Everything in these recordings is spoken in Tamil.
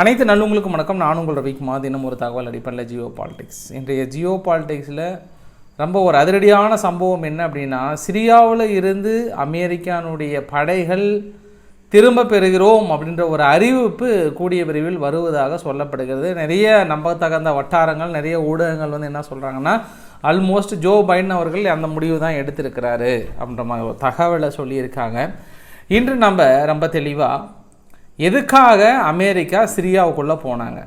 அனைத்து நல்லவங்களுக்கும் வணக்கம். நான் உங்கள் ரவிக்குமார். தினம் ஒரு தகவல் அடிப்படையில் ஜியோ பாலிடிக்ஸ். இன்றைய ஜியோ பாலிடிக்ஸில் ரொம்ப ஒரு அதிரடியான சம்பவம் என்ன அப்படின்னா சிரியாவில் இருந்து அமெரிக்கானுடைய படைகள் திரும்ப பெறுகிறோம் அப்படின்ற ஒரு அறிவிப்பு கூடிய விரைவில் வருவதாக சொல்லப்படுகிறது. நிறைய நம்பத்தகுந்த வட்டாரங்கள் நிறைய ஊடகங்கள் வந்து என்ன சொல்கிறாங்கன்னா ஆல்மோஸ்ட் ஜோ பைடன் அவர்கள் அந்த முடிவு தான் எடுத்திருக்கிறாரு அப்படின்ற மாதிரி ஒரு தகவலை சொல்லியிருக்காங்க. இன்று நம்ம ரொம்ப தெளிவாக எதுக்காக அமெரிக்கா சிரியாவுக்குள்ளே போனாங்க?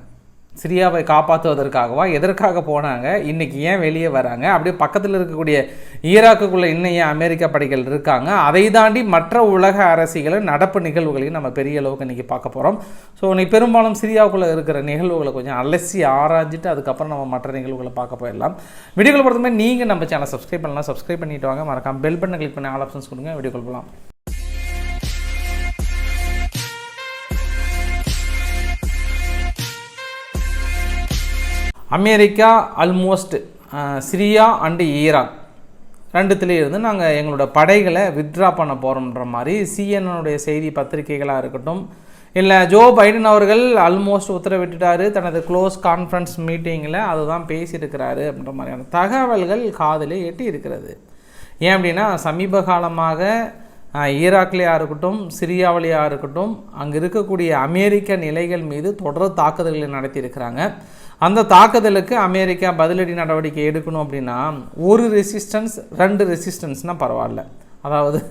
சிரியாவை காப்பாற்றுவதற்காகவா எதற்காக போனாங்க? இன்றைக்கி ஏன் வெளியே வராங்க? அப்படியே பக்கத்தில் இருக்கக்கூடிய ஈராக்குக்குள்ளே இன்னும் ஏன் அமெரிக்க படைகள் இருக்காங்க? அதை தாண்டி மற்ற உலக அரசியலும் நடப்பு நிகழ்வுகளையும் நம்ம பெரிய அளவுக்கு இன்றைக்கி பார்க்க போகிறோம் ஸோ இன்னைக்கு பெரும்பாலும் சிரியாவுக்குள்ளே இருக்கிற நிகழ்வுகளை கொஞ்சம் அலசி ஆராய்ஞ்சிட்டு அதுக்கப்புறம் நம்ம மற்ற நிகழ்வுகளை பார்க்க போயிடலாம். வீடியோக்கள் பொறுத்தமே நீங்கள் நம்ம சேனல் சப்ஸ்கிரைப் பண்ணலாம். சப்ஸ்கிரைப் பண்ணிட்டு வாங்க. மறக்காம பெல் பட்டன் கிளிக் பண்ணி ஆல் ஆப்ஷன்ஸ் கொடுங்க. வீடியோ போகலாம். America almost Syria and Iraq ரெண்டுத்துலேயும் இருந்து நாங்கள் எங்களோட படைகளை வித்ட்ரா பண்ண போகிறோன்ற மாதிரி சிஎன்னுடைய செய்தி பத்திரிகைகளாக இருக்கட்டும் இல்லை ஜோ பைடன் அவர்கள் ஆல்மோஸ்ட் உத்தரவிட்டுட்டார். தனது க்ளோஸ் கான்ஃபரன்ஸ் மீட்டிங்கில் அதுதான் பேசியிருக்கிறாரு அப்படின்ற மாதிரியான தகவல்கள் காதலே எட்டி இருக்கிறது. ஏன் அப்படின்னா சமீப காலமாக ஈராக்லேயாக இருக்கட்டும் சிரியாவிலேயாக இருக்கட்டும் அங்கே இருக்கக்கூடிய அமெரிக்க நிலைகள் மீது தொடர் தாக்குதல்களை நடத்தியிருக்கிறாங்க. அந்த தாக்குதலுக்கு அமெரிக்கா பதிலடி நடவடிக்கை எடுக்கணும் அப்படின்னா ஒரு ரெசிஸ்டன்ஸ் ரெண்டு ரெசிஸ்டன்ஸ்னால் பரவாயில்ல. அதாவது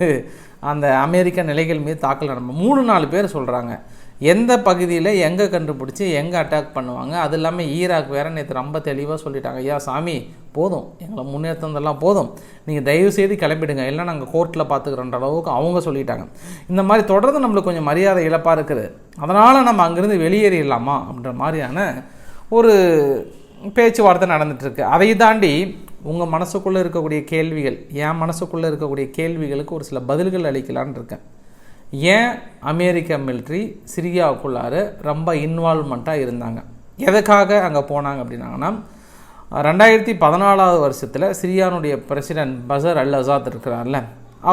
அந்த அமெரிக்க நிலைகள் மீது தாக்கல் நடக்கும் மூணு நாலு பேர் சொல்கிறாங்க எந்த பகுதியில் எங்கே கண்டுபிடிச்சி எங்கே அட்டாக் பண்ணுவாங்க அது இல்லாமல் ஈராக் வேறு நேற்று ரொம்ப தெளிவாக சொல்லிட்டாங்க. ஐயா சாமி போதும். எங்களை முன்னேற்றந்தெல்லாம் போதும். நீங்கள் தயவு செய்து கிளம்பிடுங்க. இல்லை நாங்கள் கோர்ட்டில் பார்த்துக்கிறோன்ற அளவுக்கு அவங்க சொல்லிட்டாங்க. இந்த மாதிரி தொடர்ந்து நம்மளுக்கு கொஞ்சம் மரியாதை இழப்பாக இருக்குது. அதனால் நம்ம அங்கேருந்து வெளியேறிடலாமா? அப்படின்ற மாதிரியான ஒரு பேச்சுவார்த்தை நடந்துகிட்ருக்கு அதை தாண்டி உங்கள் மனசுக்குள்ளே இருக்கக்கூடிய கேள்விகள் என் மனசுக்குள்ளே இருக்கக்கூடிய கேள்விகளுக்கு ஒரு சில பதில்கள் அளிக்கலான் இருக்கேன். ஏன் அமெரிக்க மிலிட்ரி சிரியாவுக்குள்ளார ரொம்ப இன்வால்மெண்ட்டாக இருந்தாங்க? எதுக்காக அங்கே போனாங்க அப்படின்னாங்கன்னா ரெண்டாயிரத்தி பதினாலாவது வருஷத்தில் சிரியானுடைய பிரசிடென்ட் பசர் அல் அசாத் இருக்கிறார்ல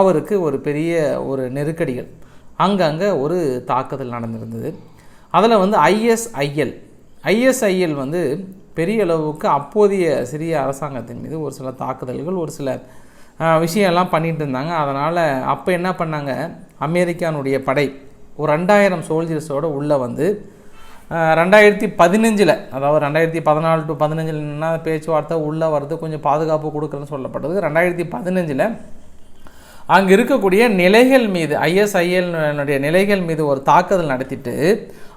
அவருக்கு ஒரு பெரிய ஒரு நெருக்கடிகள் அங்கங்கே ஒரு தாக்குதல் நடந்திருந்தது. அதில் வந்து ஐஎஸ்ஐஎல் ஐஎஸ்ஐஎல் வந்து பெரிய அளவுக்கு அப்போதைய சிறிய அரசாங்கத்தின் மீது ஒரு சில தாக்குதல்கள் ஒரு சில விஷயம்லாம் பண்ணிட்டு இருந்தாங்க. அதனால் அப்போ என்ன பண்ணாங்க? அமெரிக்கானுடைய படை ஒரு ரெண்டாயிரம் சோல்ஜர்ஸோடு உள்ளே வந்து ரெண்டாயிரத்தி பதினஞ்சில் அதாவது ரெண்டாயிரத்தி பதினாலு டு பதினஞ்சில் என்ன பேச்சுவார்த்தை உள்ளே வர்றது கொஞ்சம் பாதுகாப்பு கொடுக்குறேன்னு சொல்லப்பட்டது. ரெண்டாயிரத்தி பதினஞ்சில் அங்கே இருக்கக்கூடிய நிலைகள் மீது ஐஎஸ்ஐஎல்னுடைய நிலைகள் மீது ஒரு தாக்குதல் நடத்திட்டு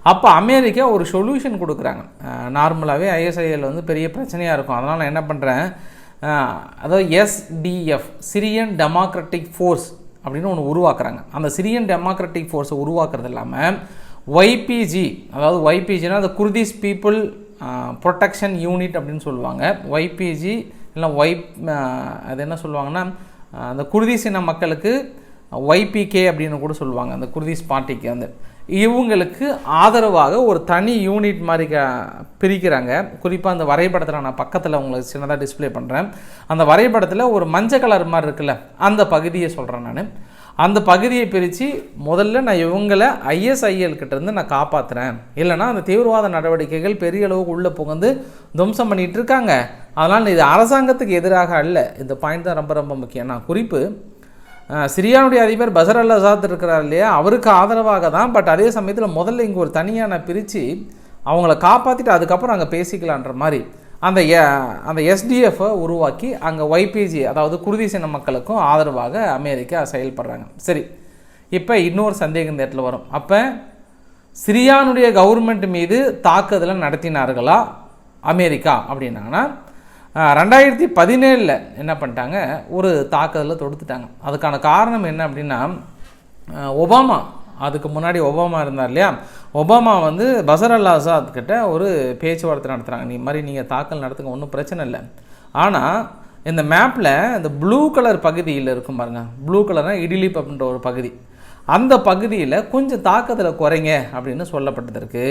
அப்போ அமெரிக்கா ஒரு சொல்யூஷன் கொடுக்குறாங்க. நார்மலாகவே ஐஎஸ்ஐஎல் வந்து பெரிய பிரச்சனையாக இருக்கும். அதனால் நான் என்ன பண்ணுறேன் அதாவது எஸ்டிஎஃப் சிரியன் டெமோக்ராட்டிக் ஃபோர்ஸ் அப்படின்னு ஒன்று உருவாக்குறாங்க. அந்த சிரியன் டெமோக்ராட்டிக் ஃபோர்ஸை உருவாக்குறது இல்லாமல் ஒய்பிஜி அதாவது ஒய்பிஜினா அந்த குர்திஸ் பீப்புள் ப்ரொடெக்ஷன் யூனிட் அப்படின்னு சொல்லுவாங்க. ஒய்பிஜி இல்லை ஒய் அது என்ன சொல்லுவாங்கன்னா அந்த குர்திஸ் இன மக்களுக்கு ஒய்பிகே அப்படின்னு கூட சொல்லுவாங்க. அந்த குர்திஸ் பார்ட்டிக்கு வந்து. இவங்களுக்கு ஆதரவாக ஒரு தனி யூனிட் மாதிரி க பிரிக்கிறாங்க. குறிப்பாக அந்த வரைபடத்தில் நான் பக்கத்தில் உங்களுக்கு சின்னதாக டிஸ்ப்ளே பண்ணுறேன் அந்த வரைபடத்தில் ஒரு மஞ்சள் கலர் மாதிரி இருக்குல்ல அந்த பகுதியை சொல்கிறேன் நான். அந்த பகுதியை பிரித்து முதல்ல நான் இவங்களை ஐஎஸ்ஐஎல் கிட்டேருந்து நான் காப்பாற்றுறேன் இல்லைன்னா அந்த தீவிரவாத நடவடிக்கைகள் பெரிய அளவுக்கு உள்ளே புகுந்து துவம்சம் பண்ணிகிட்டு இருக்காங்க. அதனால் இது அரசாங்கத்துக்கு எதிராக அல்ல. இந்த பாயிண்ட் தான் ரொம்ப ரொம்ப முக்கியம். நான் குறிப்பு சிரியானுடைய அதிபர் பசர் அல் அசாத் இருக்கிறார் இல்லையா? அவருக்கு ஆதரவாக தான் பட் அதே சமயத்தில் முதல்ல இங்கே ஒரு தனியான பிரித்து அவங்கள காப்பாற்றிட்டு அதுக்கப்புறம் அங்கே பேசிக்கலான்ற மாதிரி அந்த அந்த எஸ்டிஎஃப்பை உருவாக்கி அங்கே ஒய்பிஜி அதாவது குருதிசின மக்களுக்கும் ஆதரவாக அமெரிக்கா செயல்படுறாங்க. சரி இப்போ இன்னொரு சந்தேகம் இந்த இடத்துல வரும். அப்போ சிரியானுடைய கவர்மெண்ட் மீது தாக்குதலை நடத்தினார்களா அமெரிக்கா அப்படின்னாங்கன்னா ரெண்டாயிரத்தி பதினேழில் என்ன பண்ணிட்டாங்க? ஒரு தாக்குதலை தொடுத்துட்டாங்க. அதுக்கான காரணம் என்ன அப்படின்னா ஒபாமா. அதுக்கு முன்னாடி ஒபாமா இருந்தார் இல்லையா? ஒபாமா வந்து பசர் அல் ஆசாத் கிட்ட ஒரு பேச்சுவார்த்தை நடத்துகிறாங்க நீ மாதிரி நீங்கள் தாக்கல் நடத்துங்க ஒன்றும் பிரச்சனை இல்லை. ஆனால் இந்த மேப்பில் இந்த ப்ளூ கலர் பகுதியில் இருக்கும் பாருங்கள் ப்ளூ கலர்னால் இடிலிப் அப்படின்ற ஒரு பகுதி. அந்த பகுதியில் கொஞ்சம் தாக்கத்தில் குறைங்க அப்படின்னு சொல்லப்பட்டதற்கு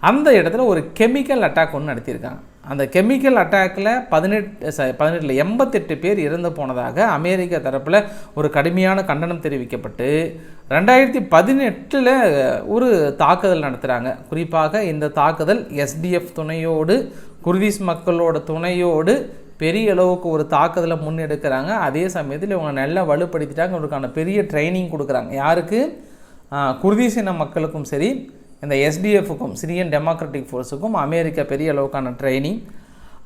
அந்த இடத்துல ஒரு கெமிக்கல் அட்டாக் ஒன்று நடத்தியிருக்காங்க. அந்த கெமிக்கல் அட்டாக்கில் பதினெட்டு ச பதினெட்டில் எண்பத்தெட்டு பேர் இறந்து போனதாக அமெரிக்க தரப்பில் ஒரு கடுமையான கண்டனம் தெரிவிக்கப்பட்டு ரெண்டாயிரத்தி பதினெட்டில் ஒரு தாக்குதல் நடத்துகிறாங்க குறிப்பாக இந்த தாக்குதல் எஸ்டிஎஃப் துணையோடு குர்திஸ் மக்களோட துணையோடு பெரிய அளவுக்கு ஒரு தாக்குதலை முன்னெடுக்கிறாங்க. அதே சமயத்தில் இவங்க நல்லா வலுப்படுத்திட்டாங்க. இவங்களுக்கான பெரிய ட்ரைனிங் கொடுக்குறாங்க. யாருக்கு? ஆஹ், மக்களுக்கும் சரி இந்த எஸ்டிஎஃப்க்கும் சிரியன் டெமோக்ராட்டிக் ஃபோர்ஸுக்கும் அமெரிக்கா பெரிய அளவுக்கான ட்ரைனிங்.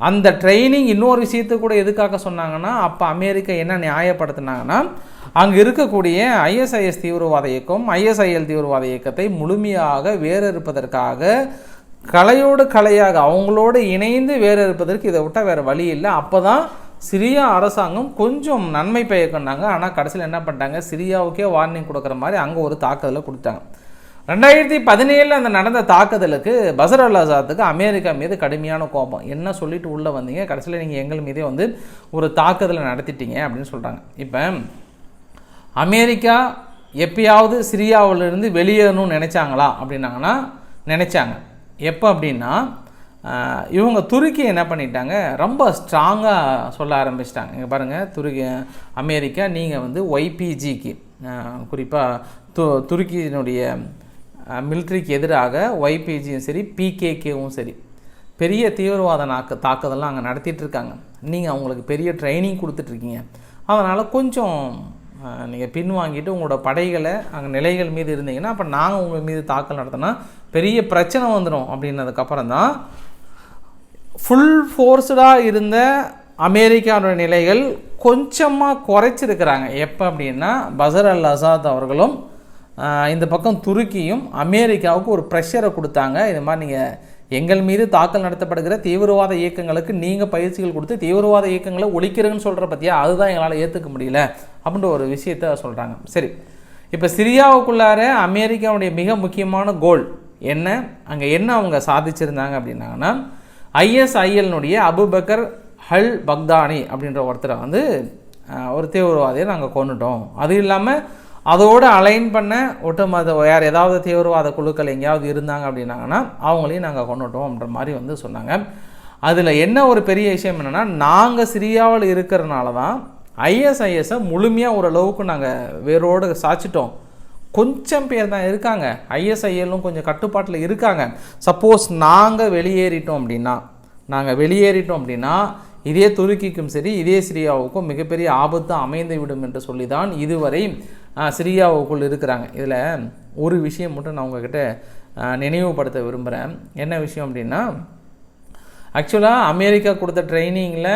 அந்த ட்ரைனிங் இன்னொரு விஷயத்தை கூட எதுக்காக சொன்னாங்கன்னா அப்போ அமெரிக்கா என்ன நியாயப்படுத்தினாங்கன்னா அங்கே இருக்கக்கூடிய ஐஎஸ்ஐஎஸ் தீவிரவாத இயக்கம் ஐஎஸ்ஐஎல் தீவிரவாத இயக்கத்தை முழுமையாக வேறறுப்பதற்காக கலையோடு கலையாக அவங்களோடு இணைந்து வேறு இருப்பதற்கு இதை விட்டால் வேறு வழி இல்லை. அப்போ தான் சிரியா அரசாங்கம் கொஞ்சம் நன்மை பயக்கண்டாங்க ஆனால் கடைசியில் என்ன பண்ணிட்டாங்க? சிரியாவுக்கே வார்னிங் கொடுக்குற மாதிரி அங்கே ஒரு தாக்குதலை கொடுத்தாங்க. ரெண்டாயிரத்தி பதினேழில் அந்த நடந்த தாக்குதலுக்கு பசர் அல் ஆசாத்துக்கு அமெரிக்கா மீது கடுமையான கோபம். என்ன சொல்லிட்டு உள்ளே வந்தீங்க? கடைசியில் நீங்கள் எங்கள் மீதே வந்து ஒரு தாக்குதலை நடத்திட்டீங்க அப்படின்னு சொல்கிறாங்க இப்போ அமெரிக்கா எப்பயாவது சிரியாவிலிருந்து வெளியேறணும்னு நினச்சாங்களா? அப்படின்னாங்கன்னா நினச்சாங்க. எப்போ அப்படின்னா இவங்க துருக்கி என்ன பண்ணிட்டாங்க ரொம்ப ஸ்ட்ராங்காக சொல்ல ஆரம்பிச்சிட்டாங்க. இங்கே பாருங்கள் துருக்கி அமெரிக்கா நீங்கள் வந்து ஒய்பிஜிக்கு குறிப்பாக து துருக்கியினுடைய மிலிட்ரிக்கு எதிராக ஒய்பிஜியும் சரி பிகேகேவும் சரி பெரிய தீவிரவாத நாக்கு தாக்குதலாம் அங்கே நடத்திட்டு இருக்காங்க. நீங்கள் அவங்களுக்கு பெரிய ட்ரைனிங் கொடுத்துட்ருக்கீங்க அதனால் கொஞ்சம் நீங்கள் பின் வாங்கிட்டு உங்களோட படைகளை அங்கே நிலைகள் மீது இருந்தீங்கன்னா அப்போ நாங்கள் உங்கள் மீது தாக்கல் நடத்தினா பெரிய பிரச்சனை வந்துடும் அப்படின்னதுக்கப்புறம் தான் ஃபுல் ஃபோர்ஸ்டாக இருந்த அமெரிக்காவோட நிலைகள் கொஞ்சமாக குறைச்சிருக்கிறாங்க. எப்போ அப்படின்னா பசர் அல் அசாத் அவர்களும் இந்த பக்கம் துருக்கியும் அமெரிக்காவுக்கு ஒரு ப்ரெஷரை கொடுத்தாங்க. இது மாதிரி நீங்கள் எங்கள் மீது தாக்கல் நடத்தப்படுகிற தீவிரவாத இயக்கங்களுக்கு நீங்கள் பயிற்சிகள் கொடுத்து தீவிரவாத இயக்கங்களை ஒழிக்கிறேன்னு சொல்கிற பற்றியா அதுதான் எங்களால் ஏற்றுக்க முடியல. அப்படின்ற ஒரு விஷயத்த சொல்கிறாங்க சரி. இப்போ சிரியாவுக்குள்ளார அமெரிக்காவுடைய மிக முக்கியமான கோல் என்ன? அங்கே என்ன அவங்க சாதிச்சிருந்தாங்க அப்படின்னாங்கன்னா ஐஎஸ்ஐஎல்னுடைய அபுபக்கர் ஹல் பக்தானி அப்படின்ற ஒருத்தரை வந்து ஒரு தீவிரவாதியை நாங்கள் கொண்டுட்டோம் அது இல்லாமல் அதோடு அலைன் பண்ண ஒட்டுமொத்த வேறு ஏதாவது தீவிரவாத குழுக்கள் எங்கேயாவது இருந்தாங்க அப்படின்னாங்கன்னா அவங்களையும் நாங்கள் கொண்டுட்டோம்ன்ற மாதிரி வந்து சொன்னாங்க. அதில் என்ன ஒரு பெரிய விஷயம் என்னென்னா நாங்கள் சிரியாவில் இருக்கிறனால தான் ஐஎஸ்ஐஎஸை முழுமையாக ஓரளவுக்கு நாங்கள் வேரோடு சாச்சிட்டோம் கொஞ்சம் பேர் தான் இருக்காங்க. ஐஎஸ்ஐஎல்லும் கொஞ்சம் கட்டுப்பாட்டில் இருக்காங்க. சப்போஸ் நாங்கள் வெளியேறிட்டோம் அப்படின்னா நாங்கள் வெளியேறிட்டோம் அப்படின்னா இதே துருக்கிக்கும் சரி இதே சிரியாவுக்கும் மிகப்பெரிய ஆபத்து அமைந்து விடும் என்று சொல்லி தான் இதுவரை சிரியாவுக்குள் இருக்கிறாங்க. இதில் ஒரு விஷயம் மட்டும் நான் உங்ககிட்ட நினைவுபடுத்த விரும்புகிறேன் என்ன விஷயம் அப்படின்னா ஆக்சுவலாக அமெரிக்கா கொடுத்த ட்ரைனிங்கில்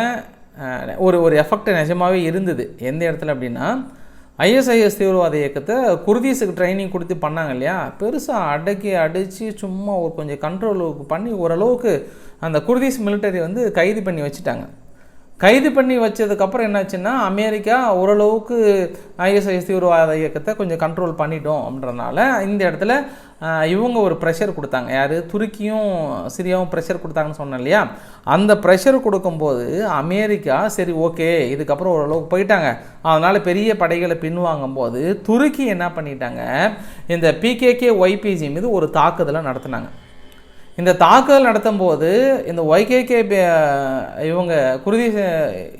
ஒரு ஒரு எஃபெக்ட் நிஜமாகவே இருந்தது. எந்த இடத்துல அப்படின்னா ஐஎஸ்ஐஎஸ் தீவிரவாத இயக்கத்தை குர்தீஸுக்கு ட்ரைனிங் கொடுத்து பண்ணாங்க இல்லையா? பெருசாக அடக்கி அடித்து சும்மா ஒரு கொஞ்சம் கண்ட்ரோலுக்கு பண்ணி ஓரளவுக்கு அந்த குர்தீஸ் மிலிட்டரி வந்து கைது பண்ணி வச்சுட்டாங்க. கைது பண்ணி வச்சதுக்கப்புறம் என்னாச்சுன்னா அமெரிக்கா ஓரளவுக்கு ஐஎஸ்ஐஎஸ் தீவிரவாத இயக்கத்தை கொஞ்சம் கண்ட்ரோல் பண்ணிட்டோம் அப்படின்றனால இந்த இடத்துல இவங்க ஒரு ப்ரெஷர் கொடுத்தாங்க. யார்? துருக்கியும் சிரியாவும் ப்ரெஷர் கொடுத்தாங்கன்னு சொன்னேன் இல்லையா? அந்த ப்ரெஷர் கொடுக்கும்போது அமெரிக்கா சரி ஓகே இதுக்கப்புறம் ஓரளவுக்கு போயிட்டாங்க. அதனால் பெரிய படைகளை பின்வாங்கும் போது துருக்கி என்ன பண்ணிட்டாங்க? இந்த பிகேகே ஒய்பிஜி மீது ஒரு தாக்குதலை நடத்தினாங்க. இந்த தாக்குதல் நடத்தும் போது இந்த ஒய்கேகே இவங்க குருதி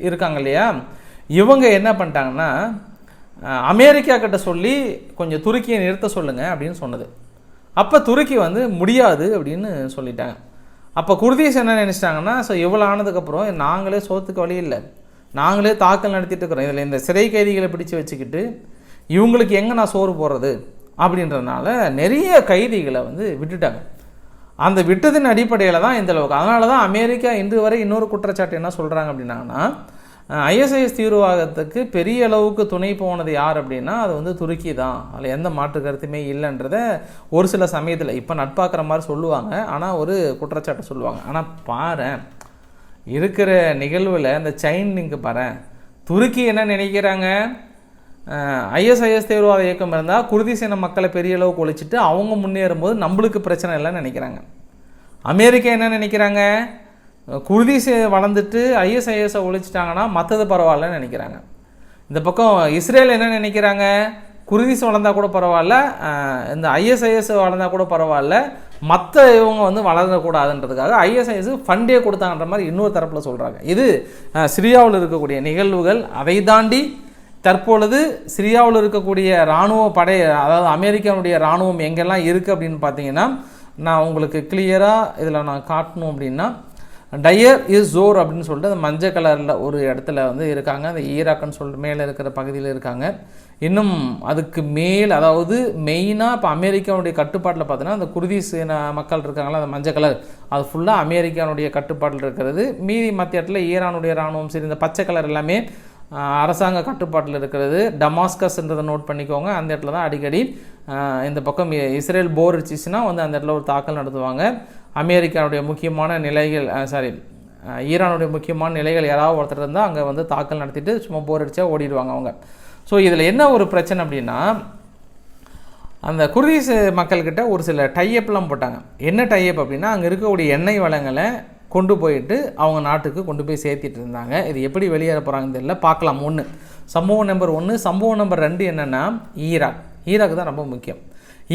இருக்காங்க இல்லையா? இவங்க என்ன பண்ணிட்டாங்கன்னா அமெரிக்கா கிட்ட சொல்லி கொஞ்சம் துருக்கியை நிறுத்த சொல்லுங்கள் அப்படின்னு சொன்னது. அப்போ துருக்கி வந்து முடியாது அப்படின்னு சொல்லிட்டாங்க. அப்போ குர்தீஸ் என்ன நினச்சிட்டாங்கன்னா ஸோ இவ்வளோ ஆனதுக்கப்புறம் நாங்களே சோத்துக்கு வழி இல்லை. நாங்களே தாக்கல் நடத்திட்டு இருக்கிறோம். இதில் இந்த சிறை கைதிகளை பிடிச்சு வச்சுக்கிட்டு இவங்களுக்கு எங்கே நான் சோறு போடுறது? அப்படின்றதுனால நிறைய கைதிகளை வந்து விட்டுட்டாங்க. அந்த விட்டதின் அடிப்படையில் தான் இந்த அளவுக்கு அதனால தான் அமெரிக்கா இன்று வரை இன்னொரு குற்றச்சாட்டு என்ன சொல்கிறாங்க அப்படின்னாங்கன்னா ஐஎஸ்ஐஎஸ் தீவிரவாதத்துக்கு பெரிய அளவுக்கு துணை போனது யார் அப்படின்னா அது வந்து துருக்கி தான். அதில் எந்த மாற்று கருத்துமே இல்லைன்றத ஒரு சில சமயத்தில் இப்போ நட்பாக்குற மாதிரி சொல்லுவாங்க. ஆனால் ஒரு குற்றச்சாட்டு சொல்லுவாங்க. ஆனால் பாரேன் இருக்கிற நிகழ்வில் இந்த செயின் லிங்க் பாரேன் துருக்கி என்ன நினைக்கிறாங்க? ஐஎஸ்ஐஎஸ் தீவிரவாத இயக்கம் இருந்தால் குருதி சீன மக்களை பெரிய அளவுக்கு ஒழிச்சிட்டு அவங்க முன்னேறும்போது நம்மளுக்கு பிரச்சனை இல்லைன்னு நினைக்கிறாங்க. அமெரிக்கா என்ன நினைக்கிறாங்க? குருதி வளர்ந்துட்டு ஐஎஸ்ஐஎஸை ஒழிச்சிட்டாங்கன்னா மற்றது பரவாயில்லன்னு நினைக்கிறாங்க. இந்த பக்கம் இஸ்ரேல் என்ன நினைக்கிறாங்க? குருதிஸ் வளர்ந்தா கூட பரவாயில்ல இந்த ஐஎஸ்ஐஎஸ் வளர்ந்தா கூட பரவாயில்ல மற்ற இவங்க வந்து வளரக்கூடாதுன்றதுக்காக ஐஎஸ்ஐஎஸ் ஃபண்டே கொடுத்தாங்கன்ற மாதிரி இன்னொரு தரப்பில் சொல்கிறாங்க இது சிரியாவில் இருக்கக்கூடிய நிகழ்வுகள் அதை தாண்டி தற்பொழுது சிரியாவில் இருக்கக்கூடிய இராணுவ படை அதாவது அமெரிக்காவுடைய இராணுவம் எங்கெல்லாம் இருக்குது அப்படின்னு பார்த்தீங்கன்னா நான் உங்களுக்கு கிளியராக இதில் நான் காட்டணும் அப்படின்னா டயர் இஸ் ஜோர் அப்படின்னு சொல்லிட்டு அந்த மஞ்சள் கலரில் ஒரு இடத்துல வந்து இருக்காங்க. அந்த ஈராக்குன்னு சொல்லிட்டு மேலே இருக்கிற பகுதியில் இருக்காங்க. இன்னும் அதுக்கு மேல் அதாவது மெயினாக இப்போ அமெரிக்காவுடைய கட்டுப்பாட்டில் பார்த்தீங்கன்னா அந்த குருதி இன மக்கள் இருக்காங்களா அந்த மஞ்சள் கலர் அது ஃபுல்லாக அமெரிக்கானுடைய கட்டுப்பாட்டில் இருக்கிறது. மீதி மற்ற இடத்துல ஈரானுடைய இராணுவம் சரி இந்த பச்சை கலர் எல்லாமே அரசாங்க கட்டுப்பாட்டில் இருக்கிறது. டமாஸ்கஸ்ன்றதை நோட் பண்ணிக்கோங்க. அந்த இடத்துல தான் அடிக்கடி இந்த பக்கம் இ- இஸ்ரேல் போர் அடிச்சிச்சுன்னா வந்து அந்த இடத்துல ஒரு தாக்கல் நடத்துவாங்க. அமெரிக்காவுடைய முக்கியமான நிலைகள் சாரி ஈரானுடைய முக்கியமான நிலைகள் யாராவது ஒருத்தர் இருந்தால் அங்கே வந்து தாக்கல் நடத்திட்டு சும்மா போர் அடித்தா ஓடிடுவாங்க அவங்க. ஸோ இதில் என்ன ஒரு பிரச்சனை அப்படின்னா அந்த குர்தீஸ் மக்கள்கிட்ட ஒரு சில டையப்லாம் போட்டாங்க. என்ன டையப் அப்படின்னா அங்கே இருக்கக்கூடிய எண்ணெய் வளங்களை கொண்டு போயிட்டு அவங்க நாட்டுக்கு கொண்டு போய் சேர்த்திட்டு இருந்தாங்க. இது எப்படி வெளியேற போகிறாங்கன்னு தெரியல. பார்க்கலாம். ஒன்று சம்பவம் நம்பர் ஒன்று சம்பவம் நம்பர் ரெண்டு என்னென்னா ஈராக். ஈராக் தான் ரொம்ப முக்கியம்.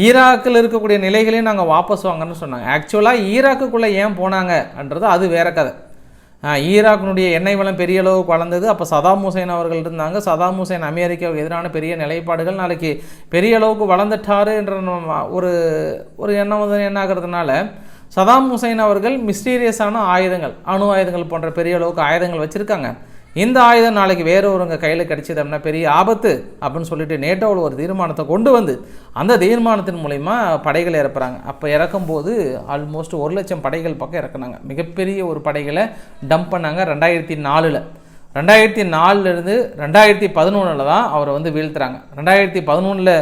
ஈராக்கில் இருக்கக்கூடிய நிலைகளையும் நாங்கள் வாபஸ் வாங்கன்னு சொன்னாங்க. ஆக்சுவலாக ஈராக்குக்குள்ளே ஏன் போனாங்கன்றது அது வேற கதை. ஈராக்கினுடைய எண்ணெய் வளம் பெரிய அளவுக்கு வளர்ந்தது. அப்போ சதாம் ஹுசைன் அவர்கள் இருந்தாங்க. சதாம் ஹுசைன் அமெரிக்காவுக்கு எதிரான பெரிய நிலைப்பாடுகள் நாளைக்கு பெரிய அளவுக்கு வளர்ந்துட்டாரு என்ற ஒரு ஒரு எண்ணம் வந்து என்ன ஆகிறதுனால சதாம் ஹுசைன் அவர்கள் மிஸ்டீரியஸான ஆயுதங்கள் அணு ஆயுதங்கள் போன்ற பெரிய அளவுக்கு ஆயுதங்கள் வச்சுருக்காங்க. இந்த ஆயுதம் நாளைக்கு வேற ஒருவங்க கையில் கிடைச்சது அப்படின்னா பெரிய ஆபத்து அப்படின்னு சொல்லிட்டு நேட்டோவில் ஒரு தீர்மானத்தை கொண்டு வந்து அந்த தீர்மானத்தின் மூலிமா படைகள் இறப்புறாங்க அப்போ இறக்கும்போது ஆல்மோஸ்ட் ஒரு லட்சம் படைகள் பக்கம் இறக்குனாங்க. மிகப்பெரிய ஒரு படைகளை டம்ப் பண்ணாங்க ரெண்டாயிரத்தி நாலில். ரெண்டாயிரத்தி நாலுலேருந்து ரெண்டாயிரத்தி பதினொன்றில் தான் அவரை வந்து வீழ்த்துறாங்க. ரெண்டாயிரத்தி பதினொன்றில்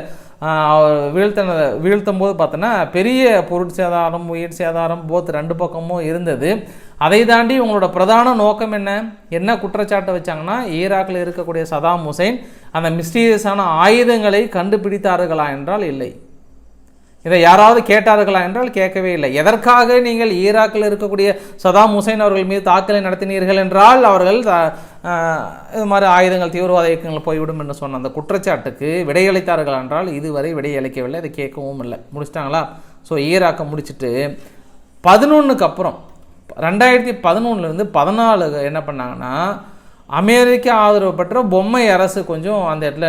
வீழ்த்தின வீழ்த்தும் போது பார்த்தோன்னா பெரிய பொருட்சேதாரம் உயிர் சேதாரம் போத் ரெண்டு பக்கமும் இருந்தது. அதை தாண்டி இவங்களோட பிரதான நோக்கம் என்ன? என்ன குற்றச்சாட்டை வச்சாங்கன்னா ஈராக்கில் இருக்கக்கூடிய சதாம் ஹுசைன் அந்த மிஸ்டீரியஸான ஆயுதங்களை கண்டுபிடித்தார்களா என்றால் இல்லை. இதை யாராவது கேட்டார்களா என்றால் கேட்கவே இல்லை. எதற்காக நீங்கள் ஈராக்கில் இருக்கக்கூடிய சதாம் ஹுசைன் அவர்கள் மீது தாக்கலை நடத்தினீர்கள் என்றால் அவர்கள் த- இது மாதிரி ஆயுதங்கள் தீவிரவாத இயக்கங்கள் போய்விடும் என்று சொன்ன அந்த குற்றச்சாட்டுக்கு விடையளித்தார்கள் என்றால் இதுவரை விடையளிக்கவில்லை. அதை கேட்கவும் இல்லை. முடிச்சிட்டாங்களா? ஸோ ஈராக்கை முடிச்சிட்டு பதினொன்றுக்கு அப்புறம் ரெண்டாயிரத்தி பதினொன்றுலேருந்து பதினாலு என்ன பண்ணாங்கன்னா அமெரிக்க ஆதரவு பெற்ற பொம்மை அரசு கொஞ்சம் அந்த இடத்துல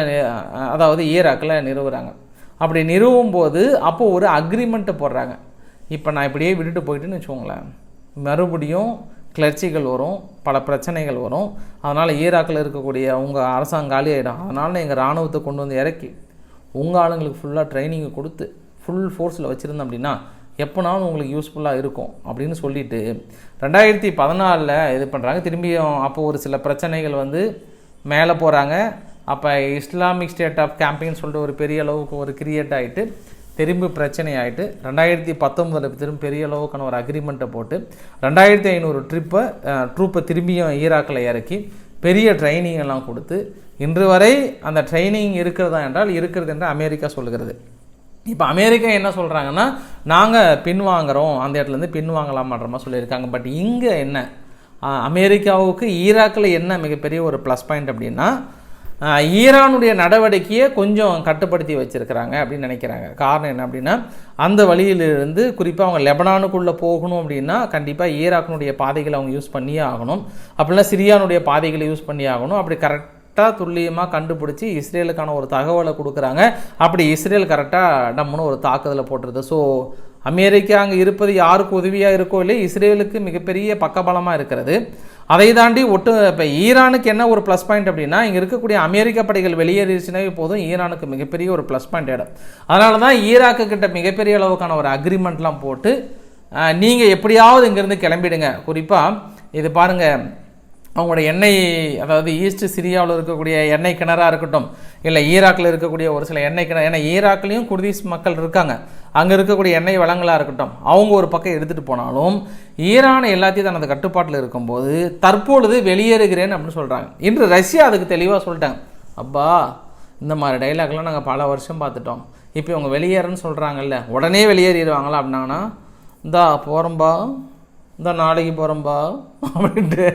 அதாவது ஈராக்கில் நிறுவுகிறாங்க அப்படி நிறுவும் போது அப்போது ஒரு அக்ரிமெண்ட்டை போடுறாங்க. இப்போ நான் இப்படியே விட்டுட்டு போயிட்டுன்னு வச்சுக்கோங்களேன். மறுபடியும் கிளர்ச்சிகள் வரும் பல பிரச்சனைகள் வரும். அதனால் ஈராக்கில் இருக்கக்கூடிய உங்கள் அரசாங்கம் காலி ஆகிடும் அதனால் எங்கள் இராணுவத்தை கொண்டு வந்து இறக்கி உங்கள் ஆளுங்களுக்கு ஃபுல்லாக ட்ரைனிங்கை கொடுத்து ஃபுல் ஃபோர்ஸில் வச்சுருந்தோம் அப்படின்னா எப்போனாலும் உங்களுக்கு யூஸ்ஃபுல்லாக இருக்கும் அப்படின்னு சொல்லிட்டு ரெண்டாயிரத்தி பதினாலில் இது பண்ணுறாங்க திரும்பியும் அப்போது ஒரு சில பிரச்சனைகள் வந்து மேலே போகிறாங்க அப்போ இஸ்லாமிக் ஸ்டேட் ஆஃப் கேம்பின்னு சொல்லிட்டு ஒரு பெரிய அளவுக்கு ஒரு கிரியேட் ஆகிட்டு திரும்பி பிரச்சனை ஆகிட்டு ரெண்டாயிரத்தி பத்தொம்பதில் திரும்ப பெரிய அளவுக்கான ஒரு அக்ரிமெண்ட்டை போட்டு ரெண்டாயிரத்தி ஐநூறு ட்ரிப்பை ட்ரூப்பை திரும்பியும் ஈராக்கில் இறக்கி பெரிய ட்ரைனிங் எல்லாம் கொடுத்து இன்று வரை அந்த ட்ரைனிங் இருக்கிறதா என்றால் இருக்கிறது என்று அமெரிக்கா சொல்கிறது இப்போ அமெரிக்கா என்ன சொல்கிறாங்கன்னா நாங்கள் பின்வாங்குறோம் அந்த இடத்துலேருந்து பின்வாங்கலாமான்ற மாதிரி சொல்லியிருக்காங்க. பட் இங்கே என்ன? அமெரிக்காவுக்கு ஈராக்கில் என்ன மிகப்பெரிய ஒரு ப்ளஸ் பாயிண்ட் அப்படின்னா ஈரானுடைய நடவடிக்கையை கொஞ்சம் கட்டுப்படுத்தி வச்சுருக்கிறாங்க அப்படின்னு நினைக்கிறாங்க. காரணம் என்ன அப்படின்னா அந்த வழியிலிருந்து குறிப்பாக அவங்க லெபனானுக்குள்ளே போகணும் அப்படின்னா கண்டிப்பாக ஈராக்கினுடைய பாதைகளை அவங்க யூஸ் பண்ணியே ஆகணும். அப்படின்னா சிரியானுடைய பாதைகளை யூஸ் பண்ணி ஆகணும். அப்படி கரெக்ட் கரெக்டாக துல்லியமாக கண்டுபிடிச்சி இஸ்ரேலுக்கான ஒரு தகவலை கொடுக்குறாங்க. அப்படி இஸ்ரேல் கரெக்டாக நம்மனு ஒரு தாக்குதலை போட்டுருது. ஸோ அமெரிக்கா அங்கே இருப்பது யாருக்கு உதவியாக இருக்கோ இல்லை இஸ்ரேலுக்கு மிகப்பெரிய பக்கபலமாக இருக்கிறது. அதை தாண்டி ஒட்டு இப்போ ஈரானுக்கு என்ன ஒரு ப்ளஸ் பாயிண்ட் அப்படின்னா இங்கே இருக்கக்கூடிய அமெரிக்க படைகள் வெளியேறிச்சுனாவே போதும் ஈரானுக்கு மிகப்பெரிய ஒரு ப்ளஸ் பாயிண்ட் இடம். அதனால தான் ஈராக்கு கிட்ட மிகப்பெரிய அளவுக்கான ஒரு அக்ரிமெண்ட்லாம் போட்டு நீங்கள் எப்படியாவது இங்கேருந்து கிளம்பிடுங்க. குறிப்பாக இது பாருங்கள் அவங்களோட எண்ணெய் அதாவது ஈஸ்ட் சிரியாவில் இருக்கக்கூடிய எண்ணெய் கிணறாக இருக்கட்டும் இல்லை ஈராக்கில் இருக்கக்கூடிய ஒரு சில எண்ணெய் கிணறு ஏன்னா ஈராக்லேயும் குர்தீஸ் மக்கள் இருக்காங்க. அங்கே இருக்கக்கூடிய எண்ணெய் வளங்களாக இருக்கட்டும் அவங்க ஒரு பக்கம் எடுத்துகிட்டு போனாலும் ஈரான் எல்லாத்தையும் தனது கட்டுப்பாட்டில் இருக்கும்போது தற்பொழுது வெளியேறுகிறேன் அப்படின்னு சொல்கிறாங்க இன்று ரஷ்யா அதுக்கு தெளிவாக சொல்லிட்டாங்க. அப்பா இந்த மாதிரி டைலாக்லாம் நாங்கள் பல வருஷம் பார்த்துட்டோம். இப்போ இவங்க வெளியேறன்னு சொல்கிறாங்கல்ல உடனே வெளியேறிடுவாங்களா அப்படின்னாங்கன்னா இந்தா போகிறோம்பா இந்த நாளைக்கு போகிறோம்பா அப்படின்ட்டு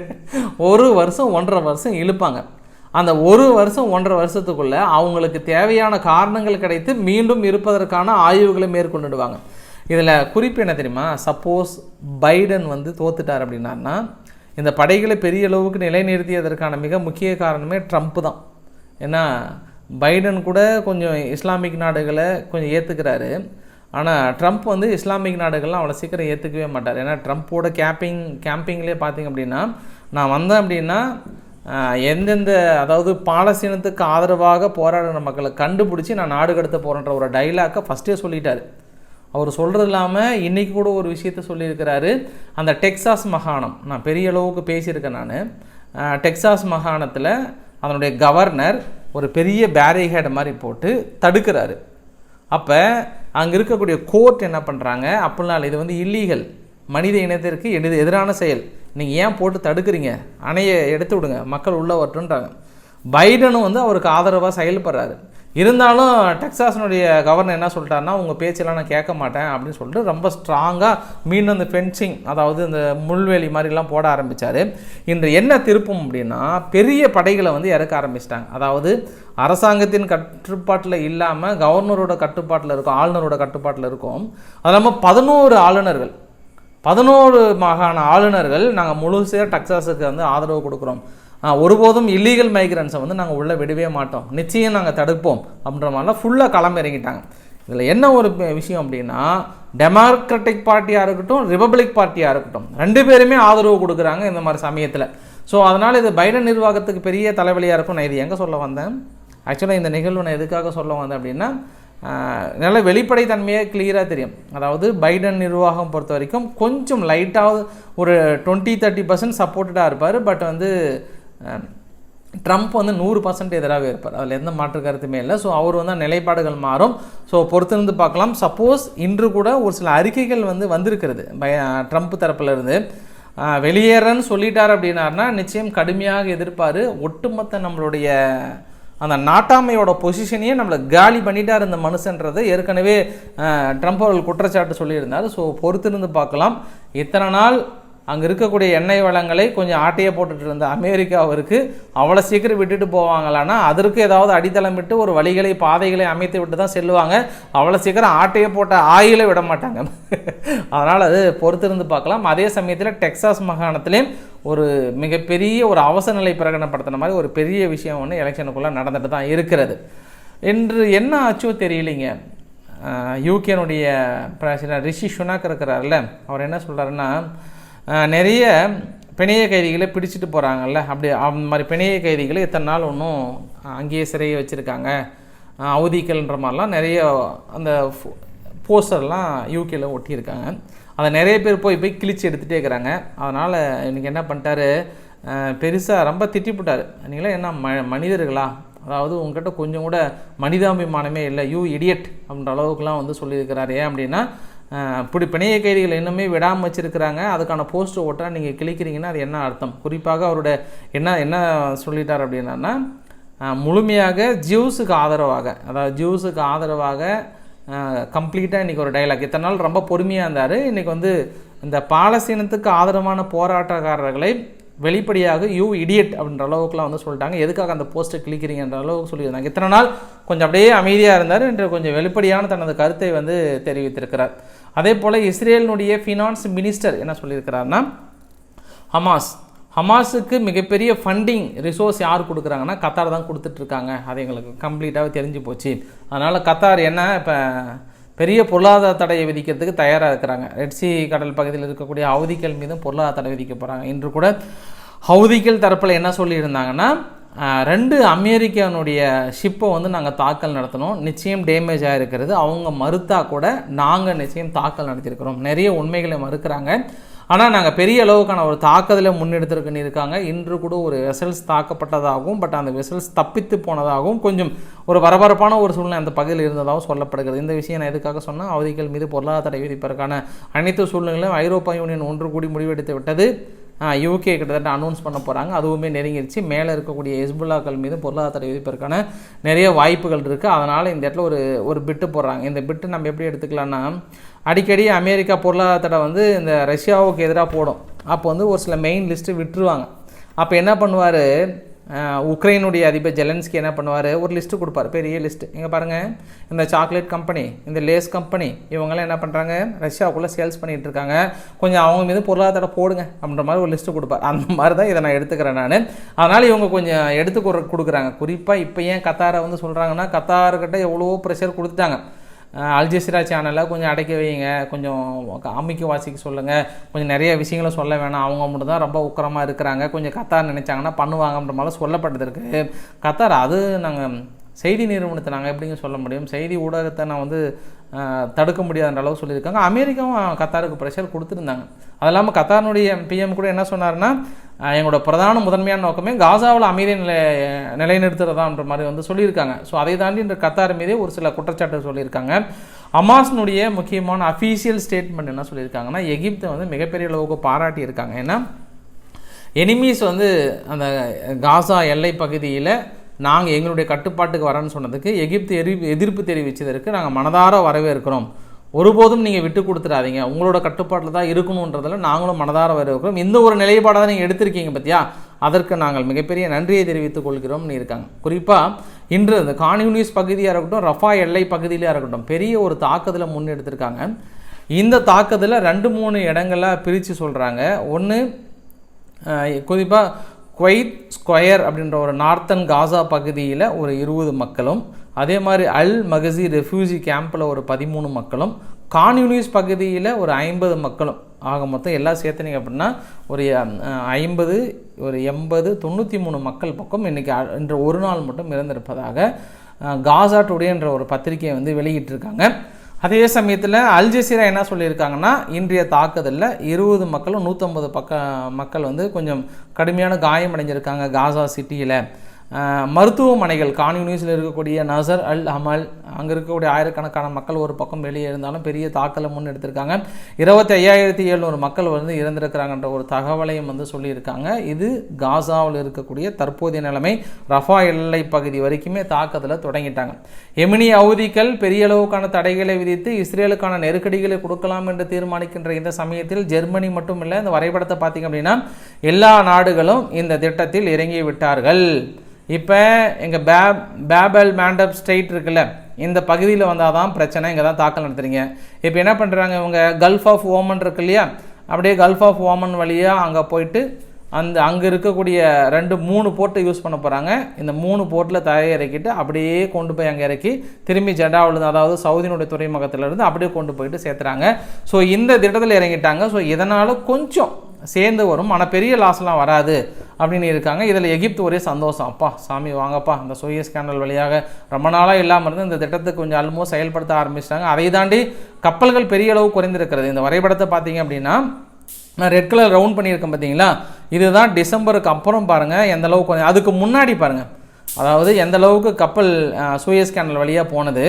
ஒரு வருஷம் ஒன்றரை வருஷம் இழுப்பாங்க. அந்த ஒரு வருஷம் ஒன்றரை வருஷத்துக்குள்ளே அவங்களுக்கு தேவையான காரணங்கள் கிடைத்து மீண்டும் இருப்பதற்கான ஆய்வுகளை மேற்கொண்டுடுவாங்க. இதில் குறிப்பு என்ன தெரியுமா? சப்போஸ் பைடன் வந்து தோத்துட்டார் அப்படின்னாருன்னா இந்த படைகளை பெரிய அளவுக்கு நிலைநிறுத்தியதற்கான மிக முக்கிய காரணமே ட்ரம்ப் தான். ஏன்னா பைடன் கூட கொஞ்சம் இஸ்லாமிக் நாடுகளை கொஞ்சம் ஏற்றுக்கிறாரு ஆனால் ட்ரம்ப் வந்து இஸ்லாமிக் நாடுகள்லாம் அவ்வளோ சீக்கிரம் ஏற்றுக்கவே மாட்டார். ஏன்னா ட்ரம்ப்போட கேம்பிங் கேம்பிங்லேயே பார்த்திங்க அப்படின்னா நான் வந்தேன் அப்படின்னா எந்தெந்த அதாவது பாலஸ்தீனத்துக்கு ஆதரவாக போராடுற மக்களை கண்டுபிடிச்சி நான் நாடு கடத்த போகிறேன்ற ஒரு டைலாக்கை ஃபஸ்ட்டே சொல்லிட்டார். அவர் சொல்கிறது இல்லாமல் இன்றைக்கி கூட ஒரு விஷயத்த சொல்லியிருக்கிறாரு. அந்த டெக்சாஸ் மகாணம் நான் பெரிய அளவுக்கு பேசியிருக்கேன் நான். டெக்சாஸ் மாகாணத்தில் அதனுடைய கவர்னர் ஒரு பெரிய பேரிகேட் மாதிரி போட்டு தடுக்கிறாரு. அப்போ அங்கே இருக்கக்கூடிய கோர்ட் என்ன பண்ணுறாங்க அப்படிலாம் இது வந்து இல்லீகல் மனித இனத்திற்கு எது எதிரான செயல்? நீங்கள் ஏன் போட்டு தடுக்கிறீங்க? அணையை எடுத்து விடுங்க. மக்கள் உள்ளே வரட்டுன்றாங்க பைடனும் வந்து அவருக்கு ஆதரவாக செயல்படுறாரு. இருந்தாலும் டெக்ஸாஸினுடைய கவர்னர் என்ன சொல்லிட்டாருன்னா உங்கள் பேச்செல்லாம் நான் கேட்க மாட்டேன் அப்படின்னு சொல்லிட்டு ரொம்ப ஸ்ட்ராங்காக மீண்டும் அந்த ஃபென்சிங் அதாவது இந்த முள்வேலி மாதிரிலாம் போட ஆரம்பித்தார் இன்று என்ன திருப்பம் அப்படின்னா பெரிய படைகளை வந்து இறக்க ஆரம்பிச்சிட்டாங்க. அதாவது அரசாங்கத்தின் கட்டுப்பாட்டில் இல்லாமல் கவர்னரோட கட்டுப்பாட்டில் இருக்கும் ஆளுநரோட கட்டுப்பாட்டில் இருக்கும். அது இல்லாமல் பதினோரு ஆளுநர்கள் பதினோரு மாகாண ஆளுநர்கள் நாங்கள் முழுசையாக டெக்ஸாஸுக்கு வந்து ஆதரவு கொடுக்குறோம். ஒருபோதும் இல்லீகல் மைக்ரன்ஸை வந்து நாங்கள் உள்ளே விடவே மாட்டோம். நிச்சயம் நாங்கள் தடுப்போம் அப்படின்ற மாதிரிலாம் ஃபுல்லாக களம் இறங்கிட்டாங்க இதில் என்ன ஒரு விஷயம் அப்படின்னா டெமோக்ராட்டிக் பார்ட்டியாக இருக்கட்டும் ரிபப்ளிக் பார்ட்டியாக இருக்கட்டும் ரெண்டு பேருமே ஆதரவு கொடுக்குறாங்க இந்த மாதிரி சமயத்தில். ஸோ அதனால் இது பைடன் நிர்வாகத்துக்கு பெரிய தலைவலியாக இருக்கும். நான் இது எங்கே சொல்ல வந்தேன்? ஆக்சுவலாக இந்த நிகழ்வு நான் எதுக்காக சொல்ல வந்தேன் அப்படின்னா நல்ல வெளிப்படைத்தன்மையாக கிளியராக தெரியும். அதாவது பைடன் நிர்வாகம் பொறுத்த வரைக்கும் கொஞ்சம் லைட்டாக ஒரு டுவெண்ட்டி தேர்ட்டி பர்சன்ட் சப்போர்ட்டடாக இருப்பார். பட் வந்து ட்ரம்ப் வந்து நூறு பர்சன்ட் எதிராகவே இருப்பார். அதில் எந்த மாற்று கருத்துமே இல்லை. ஸோ அவர் வந்து நிலைப்பாடுகள் மாறும். ஸோ பொறுத்திருந்து பார்க்கலாம். சப்போஸ் இன்று கூட ஒரு சில அறிக்கைகள் வந்து வந்திருக்கிறது. பய ட்ரம்ப் தரப்புலேருந்து. வெளியேறன்னு சொல்லிட்டார் அப்படின்னாருனா நிச்சயம் கடுமையாக எதிர்ப்பார். ஒட்டுமொத்த நம்மளுடைய அந்த நாட்டாமையோட பொசிஷனையே நம்மளை காலி பண்ணிட்டார் இந்த மனுஷன்றதை. ஏற்கனவே ட்ரம்ப் அவர்கள் குற்றச்சாட்டு சொல்லியிருந்தார். ஸோ பொறுத்திருந்து பார்க்கலாம். இத்தனை நாள் அங்கே இருக்கக்கூடிய எண்ணெய் வளங்களை கொஞ்சம் ஆட்டையே போட்டுட்டு இருந்த அமெரிக்காவிற்கு அவ்வளோ சீக்கிரம் விட்டுட்டு போவாங்களான்னா அதற்கு ஏதாவது அடித்தளம் விட்டு ஒரு வழிகளை பாதைகளை அமைத்து விட்டு தான் செல்லுவாங்க. அவ்வளோ சீக்கிரம் ஆட்டையே போட்ட ஆயிலே விட மாட்டாங்க. அதனால் அது பொறுத்திருந்து பார்க்கலாம். அதே சமயத்தில் டெக்சாஸ் மாகாணத்திலையும் ஒரு மிகப்பெரிய ஒரு அவசர நிலை பிரகடனப்படுத்தின மாதிரி ஒரு பெரிய விஷயம் ஒன்று எலெக்ஷனுக்குள்ளே நடந்துட்டு தான் இருக்கிறது. இன்று என்ன ஆச்சோ தெரியலிங்க. யூகேனுடைய பிரசிடன்ட் ரிஷி சுனாக் இருக்கிறார்ல அவர் என்ன சொல்கிறாருன்னா நிறைய பிணைய கைதிகளை பிடிச்சிட்டு போகிறாங்கல்ல அப்படி அந்த மாதிரி பிணைய கைதிகளை இத்தனை நாள் ஒன்றும் அங்கேயே சிறையை வச்சுருக்காங்க. அவதிக்கல்ன்ற மாதிரிலாம் நிறைய அந்த போஸ்டர்லாம் யூகேல ஒட்டியிருக்காங்க. அதை நிறைய பேர் போய் போய் கிழிச்சு எடுத்துகிட்டே இருக்கிறாங்க. அதனால் இன்றைக்கி என்ன பண்ணிட்டாரு? பெருசாக ரொம்ப திட்டிப்புட்டார் நீங்களே என்ன ம மனிதர்களா? அதாவது உங்ககிட்ட கொஞ்சம் கூட மனிதாபிமானமே இல்லை. யூ இடியட் அப்படின்ற அளவுக்குலாம் வந்து சொல்லியிருக்கிறாரு. ஏன் அப்படின்னா இப்படி பிணைய கைதிகள் இன்னுமே விடாமல் வச்சுருக்கிறாங்க. அதுக்கான போஸ்டர் ஓட்டா நீங்கள் கிளிக்கிறீங்கன்னா அது என்ன அர்த்தம்? குறிப்பாக அவரோட என்ன என்ன சொல்லிட்டார் அப்படின்னா முழுமையாக ஜியூஸுக்கு ஆதரவாக அதாவது ஜியூஸுக்கு ஆதரவாக கம்ப்ளீட்டாக இன்றைக்கி ஒரு டைலாக் இத்தனை நாள் ரொம்ப பொறுமையாக இருந்தார். இன்றைக்கி வந்து இந்த பாலஸ்தீனத்துக்கு ஆதரவான போராட்டக்காரர்களை வெளிப்படையாக யூ இடியட் அப்படின்ற அளவுக்குலாம் வந்து சொல்லிட்டாங்க. எதுக்காக அந்த போஸ்ட்டை கிளிக்கிறீங்கன்ற அளவுக்கு சொல்லியிருந்தாங்க. இத்தனை நாள் கொஞ்சம் அப்படியே அமைதியாக இருந்தார் என்று கொஞ்சம் வெளிப்படையான தனது கருத்தை வந்து தெரிவித்திருக்கிறார். அதே போல் இஸ்ரேலினுடைய ஃபினான்ஸ் மினிஸ்டர் என்ன சொல்லியிருக்கிறாருன்னா ஹமாஸ் ஹமாஸுக்கு மிகப்பெரிய ஃபண்டிங் ரிசோர்ஸ் யார் கொடுக்குறாங்கன்னா கத்தார் தான் கொடுத்துட்ருக்காங்க அது எங்களுக்கு கம்ப்ளீட்டாகவே தெரிஞ்சு போச்சு. அதனால் கத்தார் என்ன இப்போ பெரிய பொருளாதார தடையை விதிக்கிறதுக்கு தயாராக இருக்கிறாங்க. ரெட்சி கடல் பகுதியில் இருக்கக்கூடிய ஹவுதிகள் மீதும் பொருளாதார தடை விதிக்க போகிறாங்க இன்று கூட ஹவுதிகள் தரப்பில் என்ன சொல்லியிருந்தாங்கன்னா ரெண்டு அமெரிக்கானுடைய ஷிப்பை வந்து நாங்கள் தாக்கல் நடத்தினோம். நிச்சயம் டேமேஜ் ஆகிருக்கிறது அவங்க மறுத்தா கூட நாங்கள் நிச்சயம் தாக்கல் நடத்தியிருக்கிறோம். நிறைய உண்மைகளை மறுக்கிறாங்க. ஆனால் நாங்கள் பெரிய அளவுக்கான ஒரு தாக்குதலை முன்னெடுத்துருக்குன்னு இருக்காங்க. இன்று கூட ஒரு வெசல்ஸ் தாக்கப்பட்டதாகவும் பட் அந்த வெசல்ஸ் தப்பித்து போனதாகவும் கொஞ்சம் ஒரு பரபரப்பான ஒரு சூழ்நிலை அந்த பகுதியில் இருந்ததாகவும் சொல்லப்படுகிறது. இந்த விஷயம் நான் எதுக்காக சொன்னால் அவதிகள் மீது பொருளாதார தடை விதிப்பதற்கான அனைத்து சூழ்நிலைகளும் ஐரோப்பா யூனியன் ஒன்று கூடி முடிவெடுத்து விட்டது. யூகே கிட்டத்தட்ட அனௌன்ஸ் பண்ண போகிறாங்க அதுவுமே நெருங்கிடுச்சு மேலே இருக்கக்கூடிய ஹெஸ்புல்லாக்கள் மீது பொருளாதார தடை விதிப்பதற்கான நிறைய வாய்ப்புகள் இருக்குது அதனால் இந்த இடத்துல ஒரு ஒரு பிட்டு போடுறாங்க. இந்த பிட்டு நம்ம எப்படி எடுத்துக்கலாம்னா அடிக்கடி அமெரிக்கா பொருளாதாரத்தை வந்து இந்த ரஷ்யாவுக்கு எதிராக போடும். அப்போ வந்து ஒரு சில மெயின் லிஸ்ட்டு விட்டுருவாங்க. அப்போ என்ன பண்ணுவார்? உக்ரைனுடைய அதிபர் ஜெலன்ஸ்கி என்ன பண்ணுவார்? ஒரு லிஸ்ட்டு கொடுப்பார். பெரிய லிஸ்ட்டு இங்கே பாருங்கள் இந்த சாக்லேட் கம்பெனி இந்த லேஸ் கம்பெனி இவங்கெல்லாம் என்ன பண்ணுறாங்க ரஷ்யாவுக்குள்ளே சேல்ஸ் பண்ணிகிட்டு இருக்காங்க. கொஞ்சம் அவங்க மீது பொருளாதார போடுங்க அப்படின்ற மாதிரி ஒரு லிஸ்ட்டு கொடுப்பார். அந்த மாதிரி தான் இதை நான் எடுத்துக்கிறேன் நான். அதனால் இவங்க கொஞ்சம் எடுத்து கொடு- கொடுக்குறாங்க. குறிப்பாக இப்போ ஏன் கத்தாரை வந்து சொல்கிறாங்கன்னா கத்தார்கிட்ட எவ்வளோ ப்ரெஷர் கொடுத்துட்டாங்க. அல்ஜசிரா சேனலை கொஞ்சம் அடைக்க வைங்க கொஞ்சம் அமைக்க வாசிக்க சொல்லுங்கள் கொஞ்சம் நிறைய விஷயங்களை சொல்ல வேணாம். அவங்க மட்டும் தான் ரொம்ப உக்கரமாக இருக்கிறாங்க. கொஞ்சம் கத்தார் நினச்சாங்கன்னா பண்ணுவாங்கன்ற மாதிரி சொல்லப்பட்டதற்கு கத்தார் அது நாங்கள் செய்தி நிறுவனத்தை நாங்கள் எப்படிங்க சொல்ல முடியும்? செய்தி ஊடகத்தை நான் வந்து தடுக்க முடியாத அளவு சொல்லியிருக்காங்க. அமெரிக்காவும் கத்தாருக்கு ப்ரெஷர் கொடுத்துருந்தாங்க. அது இல்லாமல் கத்தாரினுடைய பிஎம் கூட என்ன சொன்னார்னா எங்களோட பிரதான முதன்மையான நோக்கமே காசாவில் அமைதியை நிலை நிலைநிறுத்துறதான்ற மாதிரி வந்து சொல்லியிருக்காங்க. ஸோ அதை தாண்டி இந்த கத்தார் மீதே ஒரு சில குற்றச்சாட்டு சொல்லியிருக்காங்க. அமாஸ்னுடைய முக்கியமான அஃபீஷியல் ஸ்டேட்மெண்ட் என்ன சொல்லியிருக்காங்கன்னா எகிப்தை வந்து மிகப்பெரிய அளவுக்கு பாராட்டி இருக்காங்க. ஏன்னா எனிமீஸ் வந்து அந்த காசா எல்லை பகுதியில் நாங்கள் எங்களுடைய கட்டுப்பாட்டுக்கு வரேன்னு சொன்னதுக்கு எகிப்து எரி எதிர்ப்பு தெரிவித்ததற்கு நாங்கள் மனதார வரவேற்கிறோம். ஒருபோதும் நீங்கள் விட்டு கொடுத்துடாதீங்க. உங்களோட கட்டுப்பாட்டில் தான் இருக்கணுன்றதில் நாங்களும் மனதார வரவேற்கிறோம். இந்த ஒரு நிலைப்பாடை தான் நீங்கள் எடுத்திருக்கீங்க பற்றியா அதற்கு நாங்கள் மிகப்பெரிய நன்றியை தெரிவித்துக் கொள்கிறோம்னு இருக்காங்க. குறிப்பாக இன்று இந்த கான்யூனிஸ் பகுதியாக இருக்கட்டும் ரஃபா எல்லை பகுதியிலையாக இருக்கட்டும் பெரிய ஒரு தாக்குதலை முன்னெடுத்திருக்காங்க. இந்த தாக்குதலை ரெண்டு மூணு இடங்களாக பிரித்து சொல்கிறாங்க ஒன்று குறிப்பாக குவைத் ஸ்கொயர் அப்படின்ற ஒரு நார்த்தன் காசா பகுதியில் ஒரு இருபது மக்களும் அதே மாதிரி அல் மகசி ரெஃப்யூஜி கேம்பில் ஒரு பதிமூணு மக்களும் கான்யூனிஸ் பகுதியில் ஒரு ஐம்பது மக்களும். ஆக மொத்தம் எல்லாம் சேர்த்துனீங்க அப்படின்னா ஒரு ஐம்பது ஒரு எண்பது தொண்ணூற்றி மூணு மக்கள் பக்கம் இன்றைக்கி இன்று ஒரு நாள் மட்டும் இறந்திருப்பதாக காசா டுடேன்ற ஒரு பத்திரிகையை வந்து வெளியிட்டிருக்காங்க. அதே சமயத்தில் அல்ஜசீரா என்ன சொல்லியிருக்காங்கன்னா இன்றைய தாக்குதலில் இருபது மக்களும் நூற்றம்பது பக்க மக்கள் வந்து கொஞ்சம் கடுமையான காயம் அடைஞ்சிருக்காங்க காசா சிட்டியில். மருத்துவமனைகள் கான்யூனிஸில் இருக்கக்கூடிய நசர் அல் அமல் அங்கே இருக்கக்கூடிய ஆயிரக்கணக்கான மக்கள் ஒரு பக்கம் வெளியே இருந்தாலும் பெரிய தாக்கலை முன்னெடுத்திருக்காங்க இருபத்தி ஐயாயிரத்தி எழுநூறு மக்கள் வந்து இறந்திருக்கிறாங்கன்ற ஒரு தகவலையும் வந்து சொல்லியிருக்காங்க. இது காசாவில் இருக்கக்கூடிய தற்போதைய நிலைமை. ரஃபா எல்லை பகுதி வரைக்குமே தாக்குதலை தொடங்கிட்டாங்க. எமினி அவுதிகள் பெரிய அளவுக்கான தடைகளை விதித்து இஸ்ரேலுக்கான நெருக்கடிகளை கொடுக்கலாம் என்று தீர்மானிக்கின்ற இந்த சமயத்தில் ஜெர்மனி மட்டும் இல்லை இந்த வரைபடத்தை பார்த்தீங்க அப்படின்னா எல்லா நாடுகளும் இந்த திட்டத்தில் இறங்கி விட்டார்கள் இப்போ எங்கள் பே பேபல் மேண்டப் ஸ்ட்ரெயிட் இருக்குல்ல இந்த பகுதியில் வந்தால் தான் பிரச்சனை இங்கே தான் தாக்கல் நடத்துறீங்க. இப்போ என்ன பண்ணுறாங்க இவங்க? கல்ஃப் ஆஃப் ஓமன் இருக்கு இல்லையா? அப்படியே கல்ஃப் ஆஃப் ஓமன் வழியாக அங்கே போயிட்டு அந்த அங்கே இருக்கக்கூடிய ரெண்டு மூணு போர்ட்டை யூஸ் பண்ண போகிறாங்க இந்த மூணு போர்ட்டில் தரையை இறக்கிட்டு அப்படியே கொண்டு போய் அங்கே இறக்கி திரும்பி ஜெடாவிலிருந்து அதாவது சவுதியினுடைய துறைமுகத்திலிருந்து அப்படியே கொண்டு போயிட்டு சேர்த்துறாங்க. ஸோ இந்த திட்டத்தில் இறங்கிட்டாங்க. ஸோ இதனால் கொஞ்சம் சேர்ந்து வரும். ஆனால் பெரிய லாஸ்லாம் வராது அப்படின்னு இருக்காங்க. இதில் எகிப்து ஒரே சந்தோஷம். அப்பா சாமி வாங்கப்பா இந்த சோயஸ் கேனல் வழியாக ரொம்ப நாளாக இல்லாமல் இருந்து இந்த திட்டத்தை கொஞ்சம் ஆல்மோஸ்ட் செயல்படுத்த ஆரம்பிச்சிட்டாங்க. அதை தாண்டி கப்பல்கள் பெரிய அளவு குறைந்திருக்கிறது. இந்த வரைபடத்தை பார்த்தீங்க அப்படின்னா நான் ரெட் கலர் ரவுண்ட் பண்ணியிருக்கேன் பார்த்தீங்களா இதுதான் டிசம்பருக்கு அப்புறம் பாருங்கள் எந்த அளவுக்கு அதுக்கு முன்னாடி பாருங்கள் அதாவது எந்த அளவுக்கு கப்பல் சூயஸ் கேனல் வழியாக போனது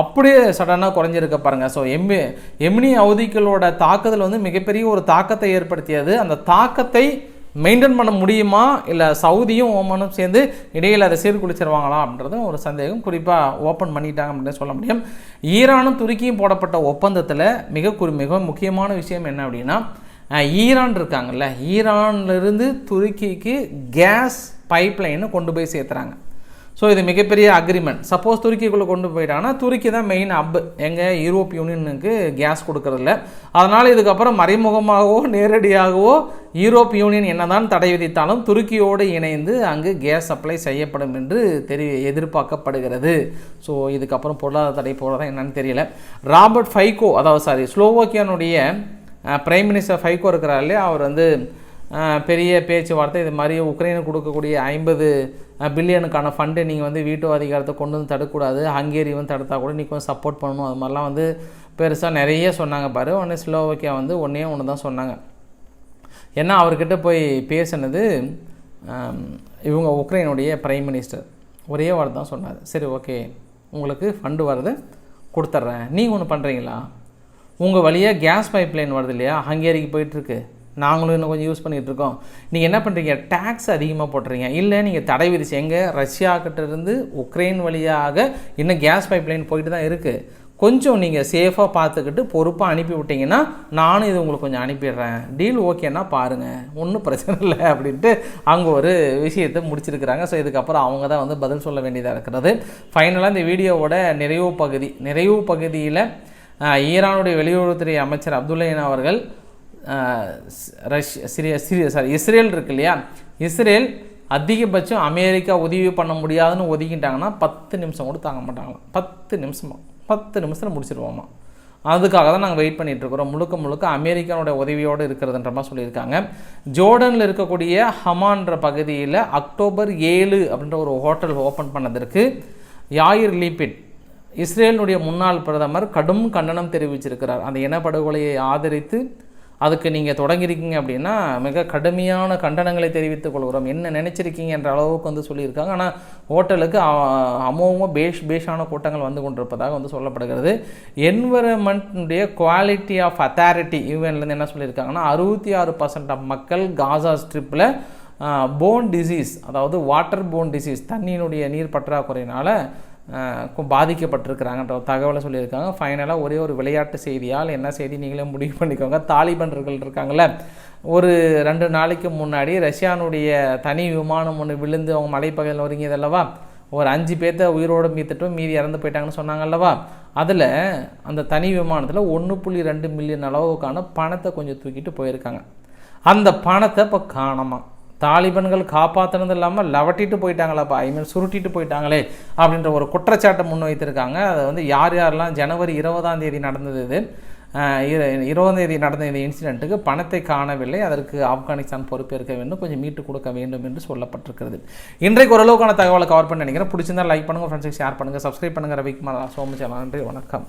அப்படியே சடனாக குறைஞ்சிருக்க பாருங்கள் ஸோ எம்மி எம்னி அவதிகளோட தாக்குதல் வந்து மிகப்பெரிய ஒரு தாக்கத்தை ஏற்படுத்தியது. அந்த தாக்கத்தை மெயின்டைன் பண்ண முடியுமா? இல்லை சவுதியும் ஓமனும் சேர்ந்து இடையில் அதை சீர்குலைச்சிருவாங்களா அப்படின்றதும் ஒரு சந்தேகம். குறிப்பாக ஓப்பன் பண்ணிட்டாங்க அப்படின்னு சொல்ல முடியும். ஈரானும் துருக்கியும் போடப்பட்ட ஒப்பந்தத்தில் மிக குறி மிக முக்கியமான விஷயம் என்ன அப்படின்னா ஈரான் இருக்காங்கல்ல ஈரான்லேருந்து துருக்கிக்கு கேஸ் பைப்லைனை கொண்டு போய் சேர்த்துறாங்க. ஸோ இது மிகப்பெரிய அக்ரிமெண்ட் சப்போஸ் துருக்கிக்குள்ளே கொண்டு போயிட்டாங்கன்னா துருக்கி தான் மெயின் அப் எங்கள் யூரோப் யூனியனுக்கு கேஸ் கொடுக்கறதில்ல. அதனால் இதுக்கப்புறம் மறைமுகமாகவோ நேரடியாகவோ யூரோப் யூனியன் என்னதான் தடை விதித்தாலும் துருக்கியோடு இணைந்து அங்கு கேஸ் சப்ளை செய்யப்படும் என்று தெரி எதிர்பார்க்கப்படுகிறது. ஸோ இதுக்கப்புறம் பொருளாதார தடை போடுறதா என்னன்னு தெரியல. ராபர்ட் ஃபைகோ அதாவது சாரி ஸ்லோவோக்கியானுடைய பிரைம் மினிஸ்டர் ஃபைகோ இருக்கிறார் இல்லையா அவர் வந்து பெரிய பேச்சுவார்த்தை இது மாதிரி உக்ரைனுக்கு கொடுக்கக்கூடிய ஐம்பது பில்லியனுக்கான ஃபண்டு நீங்கள் வந்து வீட்டு அதிகாரத்தை கொண்டு வந்து தடுக்கக்கூடாது ஹங்கேரி வந்து தடுத்தா கூட நீ கொஞ்சம் சப்போர்ட் பண்ணணும் அது மாதிரிலாம் வந்து பெருசாக நிறைய சொன்னாங்க பாரு. ஒன்று ஸ்லோவக்கியா வந்து ஒன்றே ஒன்று தான் சொன்னாங்க. ஏன்னா அவர்கிட்ட போய் பேசினது இவங்க உக்ரைனுடைய பிரைம் மினிஸ்டர் ஒரே வார்த்தை தான் சொன்னார். சரி ஓகே உங்களுக்கு ஃபண்டு வருது கொடுத்துட்றேன் நீங்கள் ஒன்று பண்ணுறீங்களா உங்கள் வழியாக கேஸ் பைப்லைன் வருது இல்லையா ஹங்கேரிக்கு போயிட்டுருக்கு. நாங்களும் இன்னும் கொஞ்சம் யூஸ் பண்ணிகிட்டு இருக்கோம் நீங்கள் என்ன பண்ணுறீங்க டேக்ஸ் அதிகமாக போட்டுறீங்க. இல்லை நீங்கள் தடை விதிச்சு எங்கே ரஷ்யா இருந்து உக்ரைன் வழியாக இன்னும் கேஸ் பைப்லைன் போயிட்டு தான் இருக்குது கொஞ்சம் நீங்கள் சேஃபாக பார்த்துக்கிட்டு பொறுப்பாக அனுப்பி விட்டீங்கன்னா நானும் இது உங்களுக்கு கொஞ்சம் அனுப்பிடுறேன். டீல் ஓகேன்னா பாருங்கள் ஒன்றும் பிரச்சனை இல்லை அப்படின்ட்டு அங்கே ஒரு விஷயத்தை முடிச்சிருக்கிறாங்க. ஸோ இதுக்கப்புறம் அவங்க தான் வந்து பதில் சொல்ல வேண்டியதாக இருக்கிறது. ஃபைனலாக இந்த வீடியோவோட நிறைவு பகுதி நிறைவு பகுதியில் ஈரானுடைய வெளியுறவுத்துறை அமைச்சர் அப்துல்லைன் அவர்கள் ரஷ்ய ரஷ் சிரிய சிரிய சாரி இஸ்ரேல் இருக்கு இல்லையா? இஸ்ரேல் அதிகபட்சம் அமெரிக்கா உதவி பண்ண முடியாதுன்னு ஒதுக்கிட்டாங்கன்னா பத்து நிமிஷம் கூட தாங்க மாட்டாங்களாம் பத்து நிமிஷமா? பத்து நிமிஷத்தில் முடிச்சிருவோமா? அதுக்காக தான் நாங்கள் வெயிட் பண்ணிட்டு இருக்கிறோம். முழுக்க முழுக்க அமெரிக்கானுடைய உதவியோடு இருக்கிறதுன்ற மாதிரி சொல்லியிருக்காங்க. ஜோர்டனில் இருக்கக்கூடிய ஹமான்ற பகுதியில் அக்டோபர் ஏழு அப்படின்ற ஒரு ஹோட்டல் ஓப்பன் பண்ணதற்கு யாயிர் லீபிட் இஸ்ரேலினுடைய முன்னாள் பிரதமர் கடும் கண்டனம் தெரிவிச்சிருக்கிறார். அந்த இனப்படுகொலையை ஆதரித்து அதுக்கு நீங்கள் தொடங்கியிருக்கீங்க அப்படின்னா மிக கடுமையான கண்டனங்களை தெரிவித்துக் கொள்கிறோம். என்ன நினச்சிருக்கீங்க என்ற அளவுக்கு வந்து சொல்லியிருக்காங்க. ஆனால் ஹோட்டலுக்கு அ- அமோகமாக பேஷ் பேஷான கூட்டங்கள் வந்து கொண்டிருப்பதாக வந்து சொல்லப்படுகிறது. என்வரன்மெண்ட்னுடைய குவாலிட்டி ஆஃப் அத்தாரிட்டி யூஎன்லேருந்து என்ன சொல்லியிருக்காங்கன்னா அறுபத்தி ஆறு பர்சன்ட் ஆஃப் மக்கள் காசா ஸ்ட்ரிப்பில் போன் டிசீஸ் அதாவது வாட்டர் போன் டிசீஸ் தண்ணியினுடைய நீர் பற்றாக்குறையினால் பாதிக்கப்பட்டிருக்கிறாங்கன்ற தகவலை சொல்லியிருக்காங்க. ஃபைனலாக ஒரே ஒரு விளையாட்டு செய்தியால் என்ன செய்தி? நீங்களே முடிவு பண்ணிக்கோங்க. தாலிபன்கள் இருக்காங்கல்ல. ஒரு ரெண்டு நாளைக்கு முன்னாடி ரஷ்யானுடைய தனி விமானம் ஒன்று விழுந்து அவங்க மலைப்பகையில் ஒருங்கியது அல்லவா? ஒரு அஞ்சு பேர்த்த உயிரோடு மீத்துட்டும் மீதி இறந்து போயிட்டாங்கன்னு சொன்னாங்க அல்லவா? அதில் அந்த தனி விமானத்தில் ஒன்று புள்ளி ரெண்டு மில்லியன் அளவுக்கான பணத்தை கொஞ்சம் தூக்கிட்டு போயிருக்காங்க. அந்த பணத்தை இப்போ காணமாக தாலிபன்கள் காப்பாற்றினது இல்லாமல் லவட்டிட்டு போயிட்டாங்களாப்பா. ஐ மீன் சுருட்டிட்டு போயிட்டாங்களே அப்படின்ற ஒரு குற்றச்சாட்டை முன்வைத்திருக்காங்க. அதை வந்து யார் யாரெல்லாம் ஜனவரி இருபதாம் தேதி நடந்தது இது? இரு- இருபதாம் தேதி நடந்த இந்த இன்சிடெண்ட்டுக்கு பணத்தை காணவில்லை. அதற்கு ஆப்கானிஸ்தான் பொறுப்பேற்க வேண்டும். கொஞ்சம் மீட்டு கொடுக்க வேண்டும் என்று சொல்லப்பட்டிருக்கிறது. இன்றைக்கு ஓரளவுக்கான தகவலை கவர் பண்ண நினைக்கிறேன். பிடிச்சிருந்தா லைக் பண்ணுங்கள் ஃப்ரெண்ட்ஸுக்கு ஷேர் பண்ணுங்கள் சப்ஸ்கிரைப் பண்ணுங்கள் ரவிக்குமார் சோமச்சேலாம் நன்றி வணக்கம்.